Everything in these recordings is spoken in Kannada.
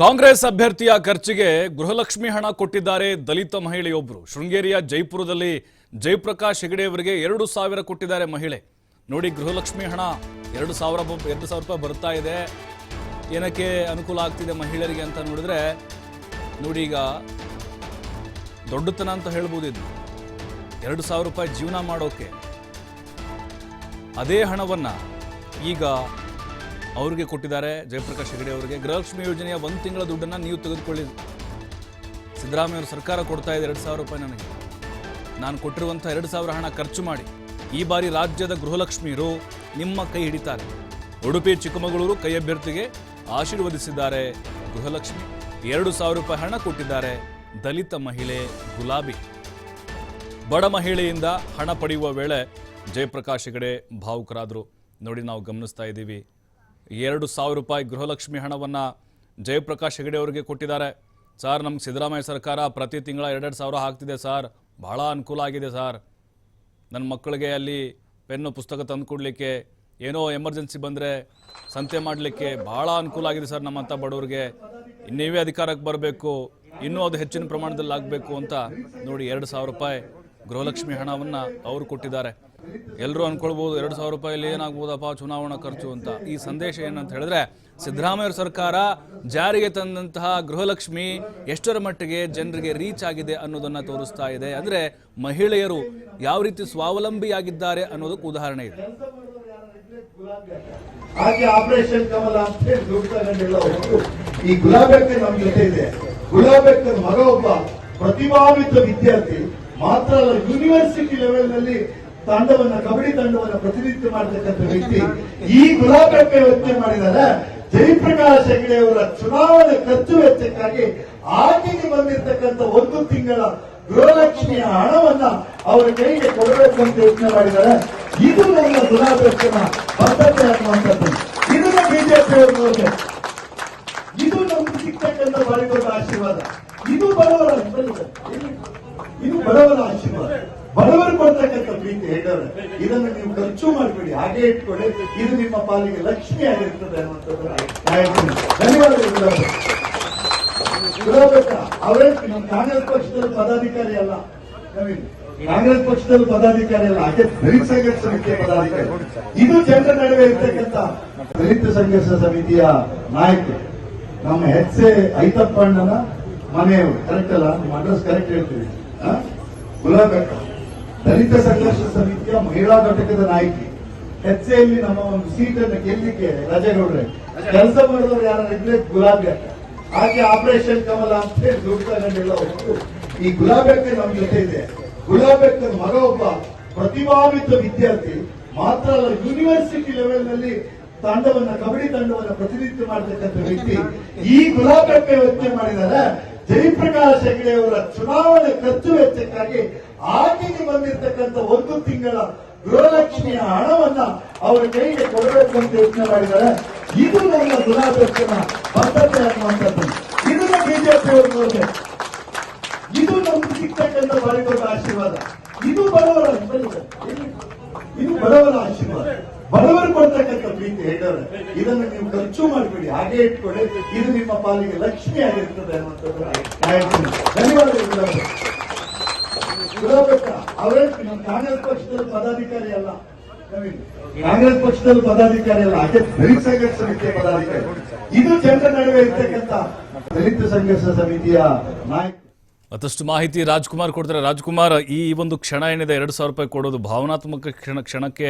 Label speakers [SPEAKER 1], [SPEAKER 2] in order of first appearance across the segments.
[SPEAKER 1] ಕಾಂಗ್ರೆಸ್ ಅಭ್ಯರ್ಥಿಯ ಖರ್ಚಿಗೆ ಗೃಹಲಕ್ಷ್ಮಿ ಹಣ ಕೊಟ್ಟಿದ್ದಾರೆ ದಲಿತ ಮಹಿಳೆಯೊಬ್ಬರು ಶೃಂಗೇರಿಯ ಜೈಪುರದಲ್ಲಿ ಜಯಪ್ರಕಾಶ್ ಹೆಗಡೆ ಅವರಿಗೆ ಎರಡು ಸಾವಿರ ಕೊಟ್ಟಿದ್ದಾರೆ ಮಹಿಳೆ. ನೋಡಿ ಗೃಹಲಕ್ಷ್ಮಿ ಹಣ, ಎರಡು ಸಾವಿರ ಎರಡು ಸಾವಿರ ರೂಪಾಯಿ ಬರ್ತಾ ಇದೆ. ಏನಕ್ಕೆ ಅನುಕೂಲ ಆಗ್ತಿದೆ ಮಹಿಳೆಯರಿಗೆ ಅಂತ ನೋಡಿದ್ರೆ, ನೋಡಿ ಈಗ ದೊಡ್ಡತನ ಅಂತ ಹೇಳ್ಬೋದು ಇದು. ಎರಡು ಸಾವಿರ ರೂಪಾಯಿ ಜೀವನ ಮಾಡೋಕೆ. ಅದೇ ಹಣವನ್ನು ಈಗ ಅವ್ರಿಗೆ ಕೊಟ್ಟಿದ್ದಾರೆ ಜಯಪ್ರಕಾಶ್ ಹೆಗಡೆ ಅವರಿಗೆ. ಗೃಹಲಕ್ಷ್ಮಿ ಯೋಜನೆಯ ಒಂದು ತಿಂಗಳ ದುಡ್ಡನ್ನ ನೀವು ತೆಗೆದುಕೊಳ್ಳಿ ಸಿದ್ದರಾಮಯ್ಯ ಸರ್ಕಾರ ಕೊಡ್ತಾ ಇದೆ ಎರಡು ಸಾವಿರ ರೂಪಾಯಿ ನನಗೆ. ನಾನು ಕೊಟ್ಟಿರುವಂಥ ಎರಡು ಸಾವಿರ ಹಣ ಖರ್ಚು ಮಾಡಿ ಈ ಬಾರಿ ರಾಜ್ಯದ ಗೃಹಲಕ್ಷ್ಮಿಯರು ನಿಮ್ಮ ಕೈ ಹಿಡಿತಾರೆ. ಉಡುಪಿ, ಚಿಕ್ಕಮಗಳೂರು ಕೈ ಅಭ್ಯರ್ಥಿಗೆ ಆಶೀರ್ವದಿಸಿದ್ದಾರೆ ಗೃಹಲಕ್ಷ್ಮಿ. ಎರಡು ಸಾವಿರ ರೂಪಾಯಿ ಹಣ ಕೊಟ್ಟಿದ್ದಾರೆ ದಲಿತ ಮಹಿಳೆ ಗುಲಾಬಿ. ಬಡ ಮಹಿಳೆಯಿಂದ ಹಣ ಪಡೆಯುವ ವೇಳೆ ಜಯಪ್ರಕಾಶ್ ಹೆಗಡೆ ಭಾವುಕರಾದರು. ನೋಡಿ ನಾವು ಗಮನಿಸ್ತಾ ಇದ್ದೀವಿ. ಎರಡು ಸಾವಿರ ರೂಪಾಯಿ ಗೃಹಲಕ್ಷ್ಮಿ ಹಣವನ್ನು ಜಯಪ್ರಕಾಶ್ ಹೆಗಡೆ ಅವರಿಗೆ ಕೊಟ್ಟಿದ್ದಾರೆ. ಸರ್, ನಮ್ಗೆ ಸಿದ್ದರಾಮಯ್ಯ ಸರ್ಕಾರ ಪ್ರತಿ ತಿಂಗಳ ಎರಡೆರಡು ಸಾವಿರ ಹಾಕ್ತಿದೆ ಸರ್. ಬಹಳ ಅನುಕೂಲ ಆಗಿದೆ ಸರ್. ನನ್ನ ಮಕ್ಕಳಿಗೆ ಅಲ್ಲಿ ಪೆನ್ನು, ಪುಸ್ತಕ ತಂದು ಕೊಡಲಿಕ್ಕೆ, ಏನೋ ಎಮರ್ಜೆನ್ಸಿ ಬಂದರೆ ಸಂತೆ ಮಾಡಲಿಕ್ಕೆ ಭಾಳ ಅನುಕೂಲ ಆಗಿದೆ ಸರ್ ನಮ್ಮಂಥ ಬಡವರಿಗೆ. ನೀವೇ ಅಧಿಕಾರಕ್ಕೆ ಬರಬೇಕು, ಇನ್ನೂ ಅದು ಹೆಚ್ಚಿನ ಪ್ರಮಾಣದಲ್ಲಿ ಆಗಬೇಕು ಅಂತ ನೋಡಿ ಎರಡು ಸಾವಿರ ರೂಪಾಯಿ ಗೃಹಲಕ್ಷ್ಮಿ ಹಣವನ್ನು ಅವರು ಕೊಟ್ಟಿದ್ದಾರೆ. ಎಲ್ಲರೂ ಅನ್ಕೊಳ್ಬೋದು ಎರಡು ಸಾವಿರ ರೂಪಾಯಿಲಿ ಏನಾಗ್ಬೋದಪ್ಪ ಚುನಾವಣಾ ಖರ್ಚು ಅಂತ. ಈ ಸಂದೇಶ ಏನಂತ ಹೇಳಿದ್ರೆ, ಸಿದ್ದರಾಮಯ್ಯ ಸರ್ಕಾರ ಜಾರಿಗೆ ತಂದಂತಹ ಗೃಹಲಕ್ಷ್ಮಿ ಎಷ್ಟರ ಮಟ್ಟಿಗೆ ಜನರಿಗೆ ರೀಚ್ ಆಗಿದೆ ಅನ್ನೋದನ್ನು ತೋರಿಸ್ತಾ ಇದೆ. ಅಂದರೆ ಮಹಿಳೆಯರು ಯಾವ ರೀತಿ ಸ್ವಾವಲಂಬಿಯಾಗಿದ್ದಾರೆ ಅನ್ನೋದಕ್ಕೆ ಉದಾಹರಣೆ ಇದೆ.
[SPEAKER 2] ಆಪರೇಷನ್ ಕಮಲ ಈ ನಮ್ಮ ಜೊತೆ ಇದೆ. ಮಗ ಒಬ್ಬ ಪ್ರತಿಭಾವಿತ ವಿದ್ಯಾರ್ಥಿ, ಮಾತ್ರ ಅಲ್ಲ ಯೂನಿವರ್ಸಿಟಿ ಲೆವೆಲ್ ತಂಡವನ್ನ, ಕಬಡ್ಡಿ ತಂಡವನ್ನ ಪ್ರತಿನಿಧಿತ್ವ ಮಾಡತಕ್ಕಂಥ ವ್ಯಕ್ತಿ ಈ ಗುಲಾಬಕ್ಕೆ ಯೋಚನೆ ಮಾಡಿದ್ದಾರೆ. ಜಯಪ್ರಕಾಶ್ ಹೆಗಡೆ ಅವರ ಚುನಾವಣೆ ಖರ್ಚು ವೆಚ್ಚಕ್ಕಾಗಿ ಆಕೆಗೆ ಬಂದಿರತಕ್ಕಂಥ ಒಂದು ತಿಂಗಳ ಗೃಹಲಕ್ಷ್ಮಿಯ ಹಣವನ್ನ ಅವರ ಕೈಗೆ ಕೊಡಬೇಕು ಅಂತ ಯೋಚನೆ ಮಾಡಿದ್ದಾರೆ. ಇದು ನನ್ನ ಗುಲಾಬೆಕ್ಕನ ಬದ್ಧತೆ ಅನ್ನುವಂಥದ್ದು. ಇದನ್ನ ಬಿಜೆಪಿ ಅವರು ಇದು ನಮ್ಗೆ ಸಿಗ್ತಕ್ಕಂಥ ದೊಡ್ಡ ಆಶೀರ್ವಾದ. ಇದು ಬಡವರ ಇದು ಬಡವರ ಆಶೀರ್ವಾದ. ಬಡವರು ಕೊಡ್ತಕ್ಕಂಥ ಪ್ರೀತಿ ಹೇಳೋರೆ ಇದನ್ನು ನೀವು ಖರ್ಚು ಮಾಡಬೇಡಿ. ಹಾಗೆ ಇಟ್ಕೊಳ್ಳಿ. ಇದು ನಿಮ್ಮ ಪಾಲಿಗೆ ಲಕ್ಷ್ಮಿ ಆಗಿರ್ತದೆ ಅನ್ನುವಂಥದ್ದು ನಾನು ಹೇಳ್ತೀನಿ. ಧನ್ಯವಾದಗಳು ಅವರೇ ನಮ್ಮ ಕಾಂಗ್ರೆಸ್ ಪಕ್ಷದಲ್ಲಿ ಪದಾಧಿಕಾರಿ ಅಲ್ಲ. ನವೀನ್. ಕಾಂಗ್ರೆಸ್ ಪಕ್ಷದಲ್ಲಿ ಪದಾಧಿಕಾರಿ ಅಲ್ಲ. ಹಾಗೆ ದಲಿತ ಸಂಘರ್ಷ ಸಮಿತಿಯ ಪದಾಧಿಕಾರಿ. ಇದು ಜನರ ನಡುವೆ ಇರ್ತಕ್ಕಂಥ ದಲಿತ ಸಂಘರ್ಷ ಸಮಿತಿಯ ನಾಯಕ ನಮ್ಮ ಹೆಚ್ ಎ ಐತಪ್ಪಣ್ಣನ ಮನೆಯವರು. ಕರೆಕ್ಟ್ ಅಲ್ಲ? ನಿಮ್ಮ ಅಡ್ರೆಸ್ ಕರೆಕ್ಟ್ ಹೇಳ್ತೀವಿ. ಗುಲಾಬ್ ಗುಲಾಬಕ್ಕ ದಲಿತ ಸಂಘರ್ಷ ಸಮಿತಿಯ ಮಹಿಳಾ ಘಟಕದ ನಾಯಕಿ. ಹೆಚ್ಚೆಯಲ್ಲಿ ನಮ್ಮ ಒಂದು ಸೀಟನ್ನು ಗೆಲ್ಲಿಕ್ಕೆ ರಾಜೇಗೌಡ್ರೆ. ಕೆಲಸ ಮಾಡಿದವರು ಯಾರು ಇದ್ರೆ ಗುಲಾಬಿ ಅಕ್ಕ. ಹಾಗೆ ಆಪರೇಷನ್ ಕಮಲ ಅಂತ ಹೇಳಿ ದುಡ್ಡು ತಗೊಂಡೆಲ್ಲ ಈ ಈ ಗುಲಾಬೆಕ್ಕ ನಮ್ಮ ಜೊತೆ ಇದೆ. ಗುಲಾಬೆಕ್ಕನ ಮಗ ಒಬ್ಬ ಪ್ರತಿಭಾವಿತ ವಿದ್ಯಾರ್ಥಿ, ಮಾತ್ರ ಅಲ್ಲ ಯೂನಿವರ್ಸಿಟಿ ಲೆವೆಲ್ನಲ್ಲಿ ತಂಡವನ್ನ, ಕಬಡ್ಡಿ ತಂಡವನ್ನ ಪ್ರತಿನಿಧಿತ್ವ ಮಾಡತಕ್ಕಂಥ ವ್ಯಕ್ತಿ. ಈ ಗುಲಾಬೆಕ್ಕ ಯೋಚನೆ ಮಾಡಿದಾರೆ ಜಯಪ್ರಕಾಶ್ ಹೆಗಡೆ ಅವರ ಚುನಾವಣೆ ಖರ್ಚು ವೆಚ್ಚಕ್ಕಾಗಿ ಆಕೆಗೆ ಬಂದಿರತಕ್ಕಂತ ಒಂದು ತಿಂಗಳ ಗೃಹಲಕ್ಷ್ಮಿಯ ಹಣವನ್ನ ಅವರ ಕೈಗೆ ಕೊಡಬೇಕು ಅಂತ ಯೋಚನೆ ಮಾಡಿದ್ದಾರೆ. ಇದು ನನ್ನ ದುರಾದರ್ಶನ ಬದ್ಧತೆ ಅನ್ನುವಂಥದ್ದು. ಇದನ್ನ ಬಿಜೆಪಿ ನೋಡ್ಬೇಕು ಇದು ನಮ್ಗೆ ಸಿಗ್ತಕ್ಕಂಥ ಬಾರಿ ದೊಡ್ಡ ಆಶೀರ್ವಾದ. ಇದು ಬಡವರ ಇದು ಬಡವರ ಆಶೀರ್ವಾದ. ಬಡವರು ಕೊಡ್ತಕ್ಕಂಥ ಪ್ರೀತಿ ಹೇಳೋರೆ ಇದನ್ನು ನೀವು ಖರ್ಚು ಮಾಡಬೇಡಿ. ಹಾಗೆ ಇಟ್ಕೊಳ್ಳಿ. ಇದು ನಿಮ್ಮ ಪಾಲಿಗೆ ಲಕ್ಷ್ಮಿ ಆಗಿರ್ತದೆ ಅನ್ನುವಂಥದ್ದು. ಧನ್ಯವಾದಗಳು ಗುಲಾಬಕ್ಕ ಅವರೇ ನಮ್ಮ ಕಾಂಗ್ರೆಸ್ ಪಕ್ಷದಲ್ಲಿ ಪದಾಧಿಕಾರಿ ಅಲ್ಲ. ಕಾಂಗ್ರೆಸ್ ಪಕ್ಷದಲ್ಲಿ ಪದಾಧಿಕಾರಿ ಅಲ್ಲ ಅದೇ ದಲಿತ ಸಂಘರ್ಷ ಸಮಿತಿಯ ಪದಾಧಿಕಾರಿ. ಇದು ಜನರ ನಡುವೆ ಇರ್ತಕ್ಕಂಥ ದಲಿತ ಸಂಘರ್ಷ ಸಮಿತಿಯ ನಾಯಕ.
[SPEAKER 1] ಮತ್ತಷ್ಟು ಮಾಹಿತಿ ರಾಜ್ಕುಮಾರ್ ಕೊಡ್ತಾರೆ. ರಾಜ್ಕುಮಾರ್, ಈ ಒಂದು ಕ್ಷಣ ಏನಿದೆ? ಎರಡು ಸಾವಿರ ರೂಪಾಯಿ ಕೊಡೋದು ಭಾವನಾತ್ಮಕ ಕ್ಷಣ, ಕ್ಷಣಕ್ಕೆ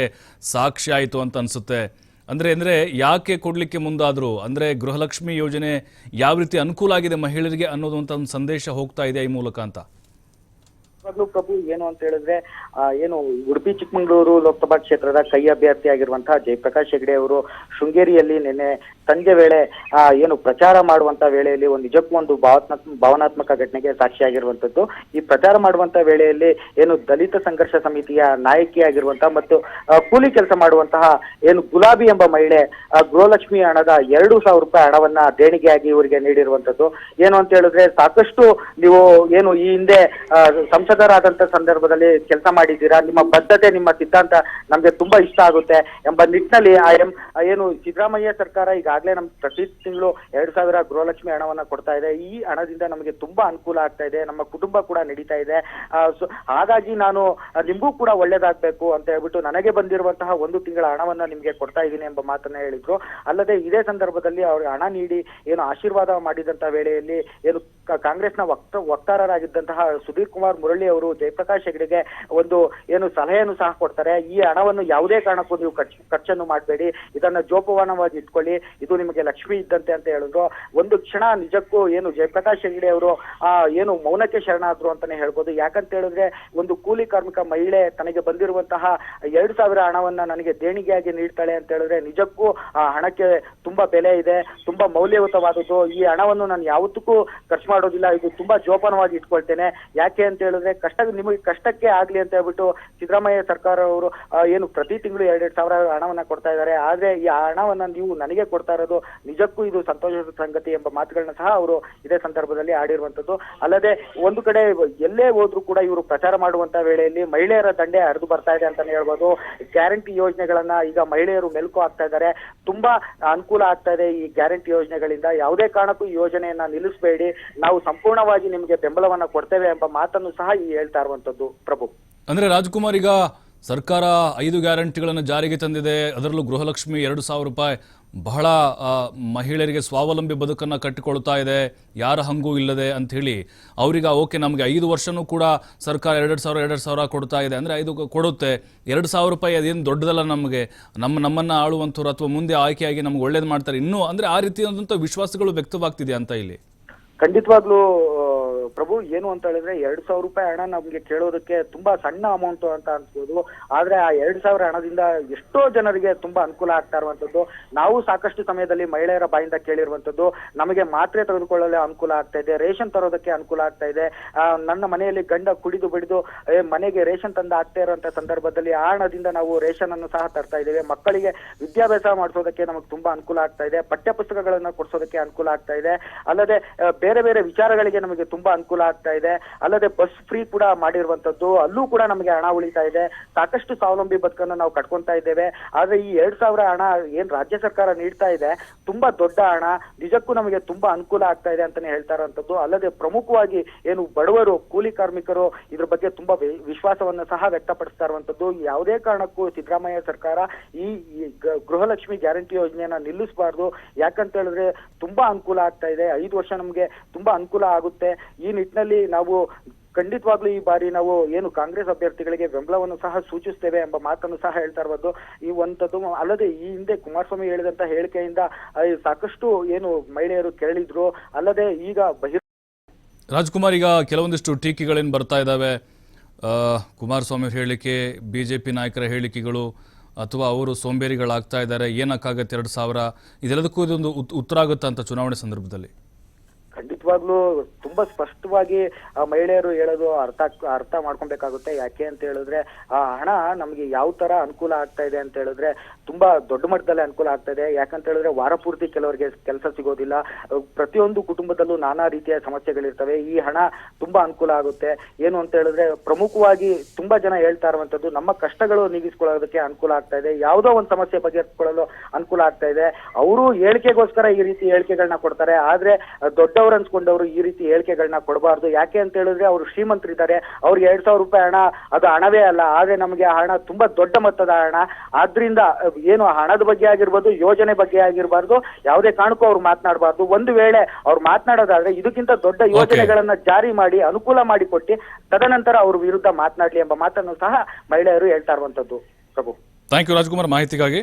[SPEAKER 1] ಸಾಕ್ಷಿ ಆಯಿತು ಅಂತ ಅನಿಸುತ್ತೆ. ಅಂದರೆ ಅಂದರೆ ಯಾಕೆ ಕೊಡಲಿಕ್ಕೆ ಮುಂದಾದರು? ಅಂದರೆ ಗೃಹಲಕ್ಷ್ಮಿ ಯೋಜನೆ ಯಾವ ರೀತಿ ಅನುಕೂಲ ಆಗಿದೆ ಮಹಿಳೆಯರಿಗೆ ಅನ್ನೋದು ಅಂತ ಒಂದು ಸಂದೇಶ ಹೋಗ್ತಾ ಇದೆ ಈ ಮೂಲಕ ಅಂತ?
[SPEAKER 3] ಮೊದಲು ಪ್ರಭು ಏನು ಅಂತ ಹೇಳಿದ್ರೆ ಏನು ಉಡುಪಿ ಚಿಕ್ಕಮಗಳೂರು ಲೋಕಸಭಾ ಕ್ಷೇತ್ರದ ಕೈ ಅಭ್ಯರ್ಥಿ ಆಗಿರುವಂತಹ ಜಯಪ್ರಕಾಶ್ ಹೆಗಡೆ ಅವರು ಶೃಂಗೇರಿಯಲ್ಲಿ ನಿನ್ನೆ ಸಂಜೆ ವೇಳೆ ಏನು ಪ್ರಚಾರ ಮಾಡುವಂತ ವೇಳೆಯಲ್ಲಿ ಒಂದು ನಿಜಕ್ಕೂ ಒಂದು ಭಾವನಾತ್ಮಕ ಭಾವನಾತ್ಮಕ ಘಟನೆಗೆ ಸಾಕ್ಷಿಯಾಗಿರುವಂತದ್ದು ಈ ಪ್ರಚಾರ ಮಾಡುವಂತ ವೇಳೆಯಲ್ಲಿ ಏನು ದಲಿತ ಸಂಘರ್ಷ ಸಮಿತಿಯ ನಾಯಕಿಯಾಗಿರುವಂತಹ ಮತ್ತು ಕೂಲಿ ಕೆಲಸ ಮಾಡುವಂತಹ ಏನು ಗುಲಾಬಿ ಎಂಬ ಮಹಿಳೆ ಗೃಹಲಕ್ಷ್ಮಿ ಹಣದ ಎರಡು ಸಾವಿರ ರೂಪಾಯಿ ಹಣವನ್ನ ದೇಣಿಗೆಯಾಗಿ ಇವರಿಗೆ ನೀಡಿರುವಂತದ್ದು ಏನು ಅಂತ ಹೇಳಿದ್ರೆ ಸಾಕಷ್ಟು ನೀವು ಏನು ಈ ಹಿಂದೆ ಸಂಸದರಾದಂತ ಸಂದರ್ಭದಲ್ಲಿ ಕೆಲಸ ಮಾಡಿದ್ದೀರಾ? ನಿಮ್ಮ ಬದ್ಧತೆ, ನಿಮ್ಮ ಸಿದ್ಧಾಂತ ನಮ್ಗೆ ತುಂಬಾ ಇಷ್ಟ ಆಗುತ್ತೆ ಎಂಬ ನಿಟ್ಟಿನಲ್ಲಿ ಆ ಎಂ ಏನು ಸಿದ್ದರಾಮಯ್ಯ ಸರ್ಕಾರ ಈಗಾಗಲೇ ನಮ್ ಪ್ರತಿ ತಿಂಗಳು ಎರಡ್ ಸಾವಿರ ಗೃಹಲಕ್ಷ್ಮಿ ಹಣವನ್ನ ಕೊಡ್ತಾ ಇದೆ. ಈ ಹಣದಿಂದ ನಮಗೆ ತುಂಬಾ ಅನುಕೂಲ ಆಗ್ತಾ ಇದೆ. ನಮ್ಮ ಕುಟುಂಬ ಕೂಡ ನಡೀತಾ ಇದೆ. ಹಾಗಾಗಿ ನಾನು ನಿಮ್ಗೂ ಕೂಡ ಒಳ್ಳೇದಾಗ್ಬೇಕು ಅಂತ ಹೇಳ್ಬಿಟ್ಟು ನನಗೆ ಬಂದಿರುವಂತಹ ಒಂದು ತಿಂಗಳ ಹಣವನ್ನ ನಿಮ್ಗೆ ಕೊಡ್ತಾ ಇದ್ದೀನಿ ಎಂಬ ಮಾತನ್ನ ಹೇಳಿದ್ರು. ಅಲ್ಲದೆ ಇದೇ ಸಂದರ್ಭದಲ್ಲಿ ಅವ್ರಿಗೆ ಹಣ ನೀಡಿ, ಏನು ಆಶೀರ್ವಾದ ಮಾಡಿದಂತಹ ವೇಳೆಯಲ್ಲಿ ಏನು ಕಾಂಗ್ರೆಸ್ನ ವಕ್ತ, ವಕ್ತಾರರಾಗಿದ್ದಂತಹ ಸುಧೀರ್ ಕುಮಾರ್ ಮುರಳಿ ಅವರು ಜಯಪ್ರಕಾಶ್ ಹೆಗಡೆಗೆ ಒಂದು ಏನು ಸಲಹೆಯನ್ನು ಸಹ ಕೊಡ್ತಾರೆ. ಈ ಹಣವನ್ನು ಯಾವುದೇ ಕಾರಣಕ್ಕೂ ನೀವು ಖರ್ಚು, ಖರ್ಚನ್ನು ಮಾಡಬೇಡಿ. ಇದನ್ನ ಜೋಪವಾನವಾಗಿ ಇಟ್ಕೊಳ್ಳಿ. ಇದು ನಿಮಗೆ ಲಕ್ಷ್ಮಿ ಇದ್ದಂತೆ ಅಂತ ಹೇಳಿದ್ರು. ಒಂದು ಕ್ಷಣ ನಿಜಕ್ಕೂ ಏನು ಜಯಪ್ರಕಾಶ್ ಹೆಗಡೆ ಅವರು, ಆ, ಏನು ಮೌನಕ್ಕೆ ಶರಣಾದ್ರು ಅಂತಾನೆ ಹೇಳ್ಬೋದು. ಯಾಕಂತ ಹೇಳಿದ್ರೆ ಒಂದು ಕೂಲಿ ಕಾರ್ಮಿಕ ಮಹಿಳೆ ತನಗೆ ಬಂದಿರುವಂತಹ ಎರಡು ಸಾವಿರ ಹಣವನ್ನ ನನಗೆ ದೇಣಿಗೆಯಾಗಿ ನೀಡ್ತಾಳೆ ಅಂತ ಹೇಳಿದ್ರೆ ನಿಜಕ್ಕೂ ಆ ಹಣಕ್ಕೆ ತುಂಬಾ ಬೆಲೆ ಇದೆ, ತುಂಬಾ ಮೌಲ್ಯಯುತವಾದದ್ದು. ಈ ಹಣವನ್ನು ನಾನು ಯಾವತ್ತಕ್ಕೂ ಖರ್ಚು ಮಾಡೋದಿಲ್ಲ. ಇದು ತುಂಬಾ ಜೋಪಾನವಾಗಿ ಇಟ್ಕೊಳ್ತೇನೆ. ಯಾಕೆ ಅಂತ ಹೇಳಿದ್ರೆ ಕಷ್ಟ ನಿಮಗೆ ಕಷ್ಟಕ್ಕೆ ಆಗ್ಲಿ ಅಂತ ಹೇಳ್ಬಿಟ್ಟು ಸಿದ್ದರಾಮಯ್ಯ ಸರ್ಕಾರ ಅವರು ಏನು ಪ್ರತಿ ತಿಂಗಳು ಎರಡೆರಡು ಸಾವಿರ ಹಣವನ್ನ ಕೊಡ್ತಾ ಇದ್ದಾರೆ. ಆದ್ರೆ ಈ ಹಣವನ್ನ ನೀವು ನನಗೆ ಕೊಡ್ತಾ ಇರೋದು ನಿಜಕ್ಕೂ ಇದು ಸಂತೋಷದ ಸಂಗತಿ ಎಂಬ ಮಾತುಗಳನ್ನ ಸಹ ಅವರು ಇದೇ ಸಂದರ್ಭದಲ್ಲಿ ಆಡಿರುವಂತದ್ದು. ಅಲ್ಲದೆ ಒಂದು ಕಡೆ ಎಲ್ಲೇ ಹೋದ್ರು ಕೂಡ ಇವರು ಪ್ರಚಾರ ಮಾಡುವಂತ ವೇಳೆಯಲ್ಲಿ ಮಹಿಳೆಯರ ದಂಡೆ ಹರಿದು ಬರ್ತಾ ಇದೆ ಅಂತಾನೆ ಹೇಳ್ಬೋದು. ಗ್ಯಾರಂಟಿ ಯೋಜನೆಗಳನ್ನ ಈಗ ಮಹಿಳೆಯರು ಮೆಲುಕು ಆಗ್ತಾ ಇದ್ದಾರೆ. ತುಂಬಾ ಅನುಕೂಲ ಆಗ್ತಾ ಇದೆ ಈ ಗ್ಯಾರಂಟಿ ಯೋಜನೆಗಳಿಂದ. ಯಾವುದೇ ಕಾರಣಕ್ಕೂ ಯೋಜನೆಯನ್ನ ನಿಲ್ಲಿಸಬೇಡಿ. ನಾವು ಸಂಪೂರ್ಣವಾಗಿ ನಿಮಗೆ ಬೆಂಬಲವನ್ನ ಕೊಡ್ತೇವೆ ಎಂಬ ಮಾತನ್ನು ಸಹ ಈ ಹೇಳ್ತಾ ಇರುವಂತದ್ದು ಪ್ರಭು.
[SPEAKER 1] ಅಂದ್ರೆ ರಾಜ್ಕುಮಾರ್ ಈಗ ಸರ್ಕಾರ ಐದು ಗ್ಯಾರಂಟಿಗಳನ್ನು ಜಾರಿಗೆ ತಂದಿದೆ. ಅದರಲ್ಲೂ ಗೃಹಲಕ್ಷ್ಮಿ ಎರಡು ಸಾವಿರ ರೂಪಾಯಿ. ಬಹಳ ಮಹಿಳೆಯರಿಗೆ ಸ್ವಾವಲಂಬಿ ಬದುಕನ್ನು ಕಟ್ಟಿಕೊಳ್ತಾ ಇದೆ. ಯಾರ ಹಂಗೂ ಇಲ್ಲದೆ ಅಂತ ಹೇಳಿ ಅವ್ರಿಗೆ ಓಕೆ ನಮಗೆ ಐದು ವರ್ಷನೂ ಕೂಡ ಸರ್ಕಾರ ಎರಡೆರಡು ಸಾವಿರ ಎರಡು ಸಾವಿರ ಕೊಡ್ತಾ ಇದೆ. ಅಂದರೆ ಐದು ಕೊಡುತ್ತೆ. ಎರಡು ಸಾವಿರ ರೂಪಾಯಿ ಅದೇನು ದೊಡ್ಡದಲ್ಲ ನಮಗೆ. ನಮ್ಮ ನಮ್ಮನ್ನು ಆಳುವಂಥವ್ರು ಅಥವಾ ಮುಂದೆ ಆಯ್ಕೆಯಾಗಿ ನಮ್ಗೆ ಒಳ್ಳೇದು ಮಾಡ್ತಾರೆ. ಇನ್ನೂ ಅಂದರೆ ಆ ರೀತಿಯಾದಂಥ ವಿಶ್ವಾಸಗಳು ವ್ಯಕ್ತವಾಗ್ತಿದೆ ಅಂತ ಇಲ್ಲಿ.
[SPEAKER 3] ಖಂಡಿತವಾಗ್ಲೂ ಪ್ರಭು, ಏನು ಅಂತ ಹೇಳಿದ್ರೆ ಎರಡ್ ಸಾವಿರ ರೂಪಾಯಿ ಹಣ ನಮ್ಗೆ ಕೇಳೋದಕ್ಕೆ ತುಂಬಾ ಸಣ್ಣ ಅಮೌಂಟ್ ಅಂತ ಅನ್ಸ್ಬೋದು. ಆದ್ರೆ ಆ ಎರಡ್ ಸಾವಿರ ಹಣದಿಂದ ಎಷ್ಟೋ ಜನರಿಗೆ ತುಂಬಾ ಅನುಕೂಲ ಆಗ್ತಾ ಇರುವಂತದ್ದು ನಾವು ಸಾಕಷ್ಟು ಸಮಯದಲ್ಲಿ ಮಹಿಳೆಯರ ಬಾಯಿಂದ ಕೇಳಿರುವಂತದ್ದು ನಮಗೆ ಮಾತ್ರೆ ತೆಗೆದುಕೊಳ್ಳಲು ಅನುಕೂಲ ಆಗ್ತಾ ಇದೆ, ರೇಷನ್ ತರೋದಕ್ಕೆ ಅನುಕೂಲ ಆಗ್ತಾ ಇದೆ. ನನ್ನ ಮನೆಯಲ್ಲಿ ಗಂಡ ಕುಡಿದು ಬಿಡಿದು ಮನೆಗೆ ರೇಷನ್ ತಂದು ಆಗ್ತಾ ಇರುವಂತ ಸಂದರ್ಭದಲ್ಲಿ ಆ ಹಣದಿಂದ ನಾವು ರೇಷನ್ ಅನ್ನು ಸಹ ತರ್ತಾ ಇದ್ದೇವೆ. ಮಕ್ಕಳಿಗೆ ವಿದ್ಯಾಭ್ಯಾಸ ಮಾಡಿಸೋದಕ್ಕೆ ನಮಗೆ ತುಂಬಾ ಅನುಕೂಲ ಆಗ್ತಾ ಇದೆ. ಪಠ್ಯ ಪುಸ್ತಕಗಳನ್ನ ಕೊಡ್ಸೋದಕ್ಕೆ ಅನುಕೂಲ ಆಗ್ತಾ ಇದೆ. ಅಲ್ಲದೆ ಬೇರೆ ಬೇರೆ ವಿಚಾರಗಳಿಗೆ ನಮಗೆ ತುಂಬಾ ಅನುಕೂಲ ಆಗ್ತಾ ಇದೆ. ಅಲ್ಲದೆ ಬಸ್ ಫ್ರೀ ಕೂಡ ಮಾಡಿರುವಂತದ್ದು ಅಲ್ಲೂ ಕೂಡ ನಮಗೆ ಹಣ ಉಳಿತಾ ಇದೆ. ಸಾಕಷ್ಟು ಸ್ವಾವಲಂಬಿ ಬದುಕನ್ನು ನಾವು ಕಟ್ಕೊಂತಾ ಇದ್ದೇವೆ. ಆದ್ರೆ ಈ ಎರಡ್ ಸಾವಿರ ಹಣ ಏನ್ ರಾಜ್ಯ ಸರ್ಕಾರ ನೀಡ್ತಾ ಇದೆ, ತುಂಬಾ ದೊಡ್ಡ ಹಣ. ನಿಜಕ್ಕೂ ನಮಗೆ ತುಂಬಾ ಅನುಕೂಲ ಆಗ್ತಾ ಇದೆ ಅಂತಾನೆ ಹೇಳ್ತಾ ಇರುವಂತದ್ದು ಅಲ್ಲದೆ ಪ್ರಮುಖವಾಗಿ ಏನು ಬಡವರು, ಕೂಲಿ ಕಾರ್ಮಿಕರು ಇದ್ರ ಬಗ್ಗೆ ತುಂಬಾ ವಿಶ್ವಾಸವನ್ನ ಸಹ ವ್ಯಕ್ತಪಡಿಸ್ತಾ ಇರುವಂತದ್ದು ಯಾವುದೇ ಕಾರಣಕ್ಕೂ ಸಿದ್ದರಾಮಯ್ಯ ಸರ್ಕಾರ ಈ ಗೃಹಲಕ್ಷ್ಮಿ ಗ್ಯಾರಂಟಿ ಯೋಜನೆಯನ್ನ ನಿಲ್ಲಿಸಬಾರ್ದು. ಯಾಕಂತ ಹೇಳಿದ್ರೆ ತುಂಬಾ ಅನುಕೂಲ ಆಗ್ತಾ ಇದೆ. ಐದು ವರ್ಷ ನಮಗೆ ತುಂಬಾ ಅನುಕೂಲ ಆಗುತ್ತೆ. ಈ ನಿಟ್ಟಿನಲ್ಲಿ ನಾವು ಖಂಡಿತವಾಗ್ಲೂ ಈ ಬಾರಿ ನಾವು ಏನು ಕಾಂಗ್ರೆಸ್ ಅಭ್ಯರ್ಥಿಗಳಿಗೆ ಬೆಂಬಲವನ್ನು ಸಹ ಸೂಚಿಸ್ತೇವೆ ಎಂಬ ಮಾತನ್ನು ಸಹ ಹೇಳ್ತಾ ಇರ್ಬೋದು ಈ ಒಂಥದ್ದು ಅಲ್ಲದೆ ಈ ಹಿಂದೆ ಕುಮಾರಸ್ವಾಮಿ ಹೇಳಿದಂತ ಹೇಳಿಕೆಯಿಂದ ಸಾಕಷ್ಟು ಏನು ಮಹಿಳೆಯರು ಕೇಳಿದ್ರು ಅಲ್ಲದೆ ಈಗ ಬಹಿರ್
[SPEAKER 1] ರಾಜ್ಕುಮಾರ್, ಈಗ ಕೆಲವೊಂದಿಷ್ಟು ಟೀಕೆಗಳೇನು ಬರ್ತಾ ಇದ್ದಾವೆ ಕುಮಾರಸ್ವಾಮಿ ಹೇಳಿಕೆ ಬಿ ಜೆ ಪಿ ನಾಯಕರ ಹೇಳಿಕೆಗಳು, ಅಥವಾ ಅವರು ಸೋಂಬೇರಿಗಳಾಗ್ತಾ ಇದ್ದಾರೆ, ಏನಕ್ಕಾಗತ್ತೆ ಎರಡು ಸಾವಿರ? ಇದೆಲ್ಲದಕ್ಕೂ ಇದೊಂದು ಉತ್- ಉತ್ತರ ಆಗುತ್ತಾ ಅಂತ ಚುನಾವಣೆ ಸಂದರ್ಭದಲ್ಲಿ?
[SPEAKER 3] ಖಂಡಿತವಾಗ್ಲೂ ತುಂಬಾ ಸ್ಪಷ್ಟವಾಗಿ ಮಹಿಳೆಯರು ಹೇಳೋದು ಅರ್ಥ ಅರ್ಥ ಮಾಡ್ಕೊಬೇಕಾಗುತ್ತೆ. ಯಾಕೆ ಅಂತ ಹೇಳಿದ್ರೆ, ಆ ಹಣ ನಮ್ಗೆ ಯಾವ ತರ ಅನುಕೂಲ ಆಗ್ತಾ ಇದೆ ಅಂತ ಹೇಳಿದ್ರೆ, ತುಂಬಾ ದೊಡ್ಡ ಮಟ್ಟದಲ್ಲಿ ಅನುಕೂಲ ಆಗ್ತಾ ಇದೆ. ಯಾಕಂತ ಹೇಳಿದ್ರೆ, ವಾರ ಪೂರ್ತಿ ಕೆಲವರಿಗೆ ಕೆಲಸ ಸಿಗೋದಿಲ್ಲ. ಪ್ರತಿಯೊಂದು ಕುಟುಂಬದಲ್ಲೂ ನಾನಾ ರೀತಿಯ ಸಮಸ್ಯೆಗಳಿರ್ತವೆ. ಈ ಹಣ ತುಂಬಾ ಅನುಕೂಲ ಆಗುತ್ತೆ. ಏನು ಅಂತ ಹೇಳಿದ್ರೆ, ಪ್ರಮುಖವಾಗಿ ತುಂಬಾ ಜನ ಹೇಳ್ತಾ ಇರುವಂತದ್ದು ನಮ್ಮ ಕಷ್ಟಗಳು ನೀಗಿಸ್ಕೊಳ್ಳೋದಕ್ಕೆ ಅನುಕೂಲ ಆಗ್ತಾ ಇದೆ. ಯಾವುದೋ ಒಂದು ಸಮಸ್ಯೆ ಬಗೆಹರಿಸ್ಕೊಳ್ಳಲು ಅನುಕೂಲ ಆಗ್ತಾ ಇದೆ. ಅವರು ಹೇಳಿಕೆಗೋಸ್ಕರ ಈ ರೀತಿ ಹೇಳಿಕೆಗಳನ್ನ ಕೊಡ್ತಾರೆ. ಆದ್ರೆ, ದೊಡ್ಡವರು ಅನ್ಸ್ಕೊಂಡವರು ಈ ರೀತಿ ಹೇಳಿಕೆಗಳನ್ನ ಕೊಡಬಾರ್ದು. ಯಾಕೆ ಅಂತ ಹೇಳಿದ್ರೆ ಅವರು ಶ್ರೀಮಂತರಿದ್ದಾರೆ. ಅವ್ರಿಗೆ ಎರಡ್ ಸಾವಿರ ರೂಪಾಯಿ ಹಣ ಅದು ಹಣವೇ ಅಲ್ಲ. ಆದ್ರೆ ನಮಗೆ ಆ ಹಣ ತುಂಬಾ ದೊಡ್ಡ ಮೊತ್ತದ ಹಣ. ಆದ್ರಿಂದ ಏನು ಹಣದ ಬಗ್ಗೆ ಆಗಿರ್ಬೋದು ಯೋಜನೆ ಬಗ್ಗೆ ಆಗಿರ್ಬಾರ್ದು ಯಾವುದೇ ಕಾರಣಕ್ಕೂ ಅವ್ರು ಮಾತನಾಡಬಾರ್ದು. ಒಂದು ವೇಳೆ ಅವ್ರು ಮಾತನಾಡೋದಾದ್ರೆ ಇದಕ್ಕಿಂತ ದೊಡ್ಡ ಯೋಜನೆಗಳನ್ನ ಜಾರಿ ಮಾಡಿ ಅನುಕೂಲ ಮಾಡಿಕೊಟ್ಟು ತದನಂತರ ಅವ್ರ ವಿರುದ್ಧ ಮಾತನಾಡಲಿ ಎಂಬ ಮಾತನ್ನು ಸಹ ಮಹಿಳೆಯರು ಹೇಳ್ತಾ ಇರುವಂತದ್ದು. ಪ್ರಭು.
[SPEAKER 1] Thank you Rajkumar. ಮಾಹಿತಿಗಾಗಿ